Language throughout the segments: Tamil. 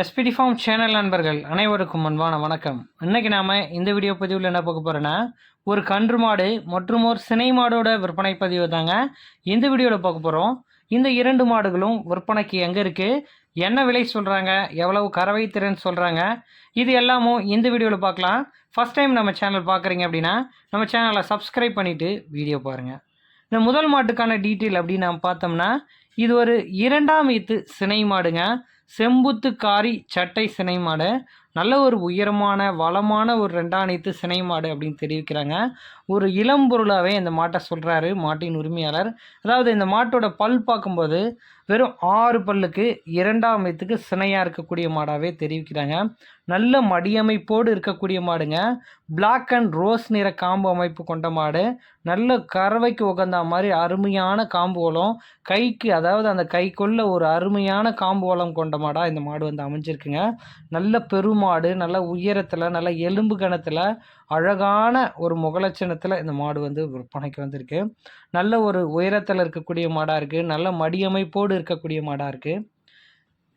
எஸ்பிடி ஃபார்ம் சேனல் நண்பர்கள் அனைவருக்கும் அன்பான வணக்கம். இன்னைக்கு நாம் இந்த வீடியோ பதிவில் என்ன பார்க்க போகிறோன்னா ஒரு கன்று மாடு மற்றும் ஒரு சினை மாடோட விற்பனை பதிவு தாங்க இந்த வீடியோவில் பார்க்க போகிறோம் இந்த இரண்டு மாடுகளும் விற்பனைக்கு எங்கே இருக்குது என்ன விலை சொல்கிறாங்க எவ்வளவு கறவை திறன் சொல்கிறாங்க இது எல்லாமும் இந்த வீடியோவில் பார்க்கலாம். ஃபஸ்ட் டைம் நம்ம சேனல் பார்க்குறீங்க அப்படின்னா நம்ம சேனலை சப்ஸ்கிரைப் பண்ணிவிட்டு வீடியோ பாருங்கள் இந்த முதல் மாட்டுக்கான டீட்டெயில் அப்படின்னு நாம் பார்த்தோம்னா இது ஒரு இரண்டாம் ஈத்து சினை மாடுங்க. செம்புத்துக்காரி சட்டை சினை மாடு நல்ல ஒரு உயரமான வளமான ஒரு ரெண்டாணித்து சினை மாடு அப்படின்னு தெரிவிக்கிறாங்க. ஒரு இளம்பொருளாகவே இந்த மாட்டை சொல்கிறாரு மாட்டின் உரிமையாளர். அதாவது இந்த மாட்டோட பல் பார்க்கும்போது வெறும் ஆறு பல்லுக்கு இரண்டாம் ஈத்துக்கு சினையாக இருக்கக்கூடிய மாடாகவே தெரிவிக்கிறாங்க. நல்ல மடியமைப்போடு இருக்கக்கூடிய மாடுங்க. பிளாக் அண்ட் ரோஸ் நிற காம்பு அமைப்பு கொண்ட மாடு. நல்ல கறவைக்கு உகந்த மாதிரி அருமையான காம்பு கைக்கு அதாவது அந்த கைக்குள்ள ஒரு அருமையான காம்பு கொண்ட மாடாக இந்த மாடு வந்து அமைஞ்சிருக்குங்க. நல்ல பெருமாடு நல்ல உயரத்தில் நல்ல எலும்பு கணத்தில் அழகான ஒரு முகலட்சணத்தில் இந்த மாடு வந்து விற்பனைக்கு வந்திருக்கு. நல்ல ஒரு உயரத்தில் இருக்கக்கூடிய மாடாக இருக்குது நல்ல மடியமைப்போடு இருக்கக்கூடிய மாடாக இருக்குது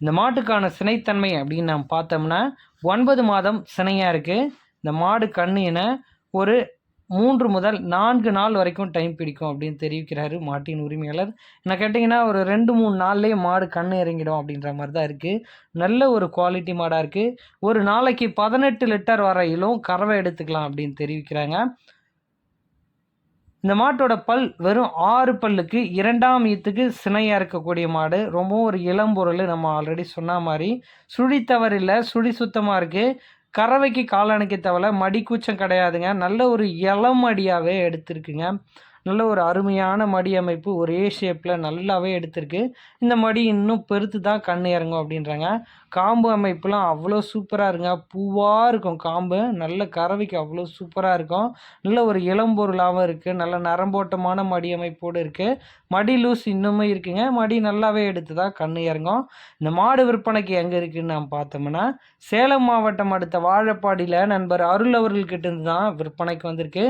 இந்த மாட்டுக்கான சினைத்தன்மை அப்படின்னு நாம் பார்த்தோம்னா ஒன்பது மாதம் சினையாக இருக்குது இந்த மாடு கண்ணின ஒரு மூன்று முதல் நான்கு நாள் வரைக்கும் டைம் பிடிக்கும் அப்படின்னு தெரிவிக்கிறாரு மாட்டின் உரிமையாளர். என்ன கேட்டிங்கன்னா ஒரு ரெண்டு மூணு நாள்லேயே மாடு கண்ணு இறங்கிடும் அப்படின்ற மாதிரி தான் இருக்குது நல்ல ஒரு குவாலிட்டி மாடாக இருக்குது ஒரு நாளைக்கு பதினெட்டு லிட்டர் வரையிலும் கறவை எடுத்துக்கலாம் அப்படின்னு தெரிவிக்கிறாங்க. இந்த மாட்டோட பல் வெறும் ஆறு பல்லுக்கு இரண்டாம் ஈத்துக்கு சினையாக இருக்கக்கூடிய மாடு. ரொம்பவும் ஒரு இளம்பொருள் நம்ம ஆல்ரெடி சொன்ன மாதிரி. சுழி தவறில்லை சுழி சுத்தமாக இருக்குது கறவைக்கு காலணைக்கு தவிர மடி கூச்சம் கிடையாதுங்க. நல்ல ஒரு இளமடியாகவே எடுத்திருக்குங்க. நல்ல ஒரு அருமையான மடி அமைப்பு ஒரே ஷேப்பில் நல்லாவே எடுத்திருக்கு. இந்த மடி இன்னும் பெருத்து தான் கண் இறங்கும் அப்படின்றாங்க. காம்பு அமைப்புலாம் அவ்வளோ சூப்பராக இருங்க பூவாக இருக்கும் காம்பு. நல்ல கறவைக்கு அவ்வளோ சூப்பராக இருக்கும். நல்ல ஒரு இளம்பொருளாகவும் இருக்குது நல்ல நரம்போட்டமான மடி அமைப்போடு இருக்குது மடி லூஸ் இன்னுமே இருக்குங்க. மடி நல்லாவே எடுத்து தான் கண் இறங்கும். இந்த மாடு விற்பனைக்கு எங்கே இருக்குதுன்னு நாம் பார்த்தோம்னா சேலம் மாவட்டம் அடுத்த வாழப்பாடியில் நண்பர் அருள் அவர்கள்கிட்ட இருந்து தான் விற்பனைக்கு வந்திருக்கு.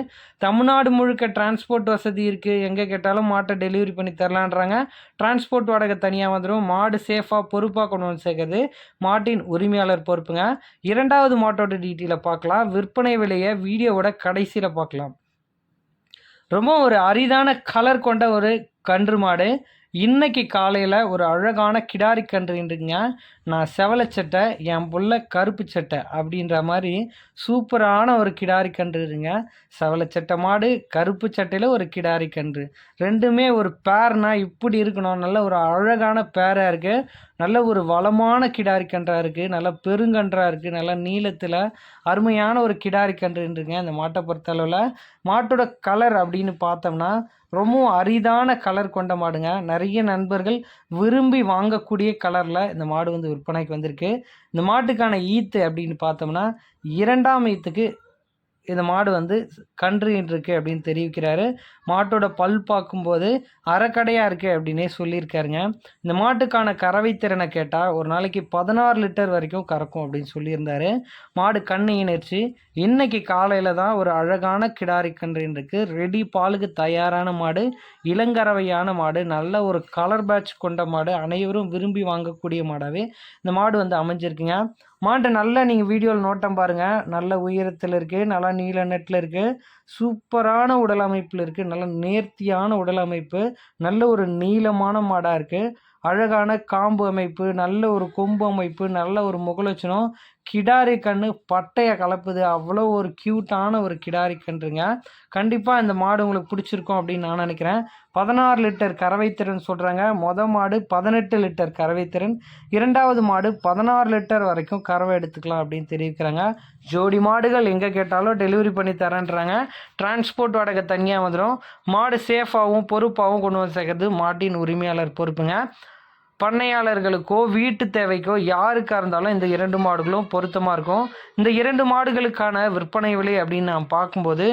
தமிழ்நாடு முழுக்க டிரான்ஸ்போர்ட் வசதி வசதி இருக்குது எங்கே கேட்டாலும் மாட்டை டெலிவரி பண்ணி தரலான்றாங்க. டிரான்ஸ்போர்ட் வாடகை தனியாக வந்துடும் மாடு சேஃபாக பொறுப்பாக கொண்டு வந்து சேர்க்குறது. மாட்டின் உரிமையாளர் பொறுப்புங்க. இரண்டாவது மாட்டோட டீட்டெயிலை பார்க்கலாம். விற்பனை விலையை வீடியோவோட கடைசியில் பார்க்கலாம். ரொம்ப ஒரு அரிதான கலர் கொண்ட ஒரு கன்று மாடு. இன்னைக்கு காலையில் ஒரு அழகான கிடாரி கன்றுன்றீங்க நான் செவலை சட்டை என் புள்ள கருப்பு சட்டை அப்படின்ற மாதிரி சூப்பரான ஒரு கிடாரி கன்றுங்க செவலை சட்டை மாடு கருப்பு சட்டையில் ஒரு கிடாரி கன்று. ரெண்டுமே ஒரு பேர்னா இப்படி இருக்கணும். நல்ல ஒரு அழகான பேராக இருக்குது நல்ல ஒரு வளமான கிடாரி கன்றாக இருக்குது நல்ல பெருங்கன்றாக இருக்குது நல்ல நீளத்தில் அருமையான ஒரு கிடாரி கன்றுன்றீங்க இந்த மாட்டை பொறுத்தளவில் மாட்டோட கலர் அப்படின்னு பார்த்தோம்னா ரொம்பவும் அரிதான கலர் கொண்ட மாடுங்க. நிறைய நண்பர்கள் விரும்பி வாங்கக்கூடிய கலரில் இந்த மாடு வந்து விற்பனைக்கு வந்திருக்கு. இந்த மாட்டுக்கான ஈத்து அப்படின்னு பார்த்தோம்னா இரண்டாம் ஈத்துக்கு இந்த மாடு வந்து கன்றுன்னு அப்படின்னு தெரிவிக்கிறாரு. மாட்டோட பல் பார்க்கும்போது அறக்கடையாக இருக்குது அப்படின்னே சொல்லியிருக்காருங்க. இந்த மாட்டுக்கான கறவை திறனை கேட்டால் ஒரு நாளைக்கு பதினாறு லிட்டர் வரைக்கும் கறக்கும் அப்படின்னு சொல்லியிருந்தாரு. மாடு கண்ணு இணைச்சு இன்னைக்கு காலையில் தான் ஒரு அழகான கிடாரி கன்றுன்னு இருக்குது ரெடி பாலுக்கு தயாரான மாடு இளங்கறவையான மாடு நல்ல ஒரு கலர் பேட்ச் கொண்ட மாடு அனைவரும் விரும்பி வாங்கக்கூடிய மாடாகவே இந்த மாடு வந்து அமைஞ்சிருக்குங்க. மாட்டை நல்லா நீங்கள் வீடியோவில் நோட்டம் பாருங்கள் நல்ல உயரத்தில் இருக்குது நல்லா நீல நெட்டில் இருக்குது சூப்பரான உடல் அமைப்பில் இருக்குது நல்ல நேர்த்தியான உடல் அமைப்பு. நல்ல ஒரு நீளமான மாடாக இருக்குது அழகான காம்பு அமைப்பு நல்ல ஒரு கொம்பு அமைப்பு நல்ல ஒரு முகலட்சணம். கிடாரி கன்று பட்டையை கலப்புது. அவ்வளோ ஒரு க்யூட்டான ஒரு கிடாரி கன்றுங்க. கண்டிப்பாக இந்த மாடு உங்களுக்கு பிடிச்சிருக்கும் அப்படின்னு நான் நினைக்கிறேன். பதினாறு லிட்டர் கறவைத்திறன் சொல்கிறாங்க மொதல் மாடு பதினெட்டு லிட்டர் கறவைத்திறன். இரண்டாவது மாடு பதினாறு லிட்டர் வரைக்கும் கறவை எடுத்துக்கலாம் அப்படின்னு தெரிவிக்கிறாங்க. ஜோடி மாடுகள் எங்கே கேட்டாலும் டெலிவரி பண்ணி தரேன்றாங்க. டிரான்ஸ்போர்ட் வாடகை தனியாக வந்துடும் மாடு சேஃபாகவும் பொறுப்பாகவும் கொண்டு வந்து சேர்க்கறது மாட்டின் உரிமையாளர் பொறுப்புங்க. பண்ணையாளர்களுக்கோ வீட்டு தேவைக்கோ யாருக்காக இருந்தாலும் இந்த இரண்டு மாடுகளும் பொருத்தமாக இருக்கும். இந்த இரண்டு மாடுகளுக்கான விற்பனை விலை அப்படின்னு நாம் பார்க்கும்போது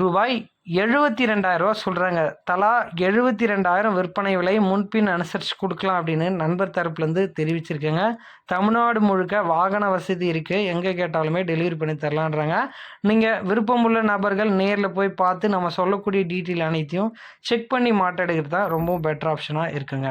ரூபாய் எழுபத்தி ரெண்டாயிரரூவா சொல்கிறாங்க தலா எழுபத்தி ரெண்டாயிரம் விற்பனை விலை முன்பின் அனுசரித்து கொடுக்கலாம் அப்படின்னு நண்பர் தரப்புலேருந்து தெரிவிச்சிருக்கேங்க. தமிழ்நாடு முழுக்க வாகன வசதி இருக்குது எங்கே கேட்டாலுமே டெலிவரி பண்ணி தரலான்றாங்க. நீங்கள் விருப்பமுள்ள நபர்கள் நேரில் போய் பார்த்து நம்ம சொல்லக்கூடிய டீட்டெயில் அனைத்தையும் செக் பண்ணி மாட்டெடுக்கிறது தான் ரொம்பவும் பெட்டர் ஆப்ஷனாக இருக்குங்க.